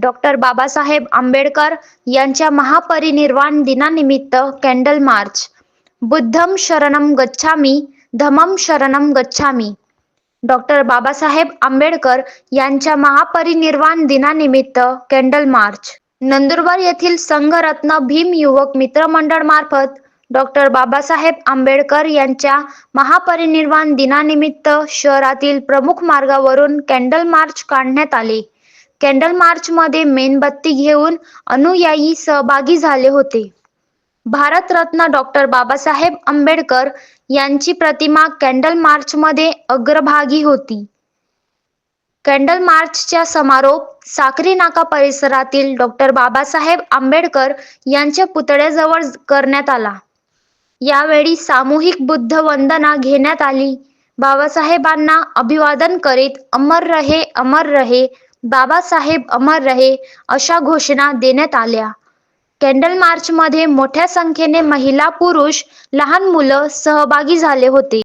Doctor Babasaheb Ambedkar यांच्या महापरिनिर्वाण दिनानिमित्त candle March. बुद्धम शरणम गच्छामी धमम शरणम गच्छामी. डॉक्टर बाबासाहेब आंबेडकर यांच्या महापरिनिर्वाण दिनानिमित्त कॅन्डल मार्च. नंदुरबार येथील संघरत्न भीम युवक मित्रमंडळ मार्फत डॉक्टर बाबासाहेब आंबेडकर यांच्या महापरिनिर्वाण दिनानिमित्त शहरातील प्रमुख मार्गावरून कॅन्डल मार्च काढण्यात आले. कॅन्डल मार्चमध्ये मेणबत्ती घेऊन अनुयायी सहभागी झाले होते. भारतरत्न डॉक्टर बाबासाहेब आंबेडकर यांची प्रतिमा कॅन्डल मार्चमध्ये अग्रभागी होती. कॅन्डल मार्चच्या समारोप साखरी नाका परिसरातील डॉक्टर बाबासाहेब आंबेडकर यांच्या पुतळ्याजवळ करण्यात आला. यावेळी सामूहिक बुद्ध वंदना घेण्यात आली. बाबासाहेबांना अभिवादन करीत अमर रहे अमर रहे बाबासाहेब अमर रहे अशा घोषणा देण्यात आल्या. कॅन्डल मार्चमध्ये मोठ्या संख्येने महिला पुरुष लहान मुलं सहभागी झाले होते.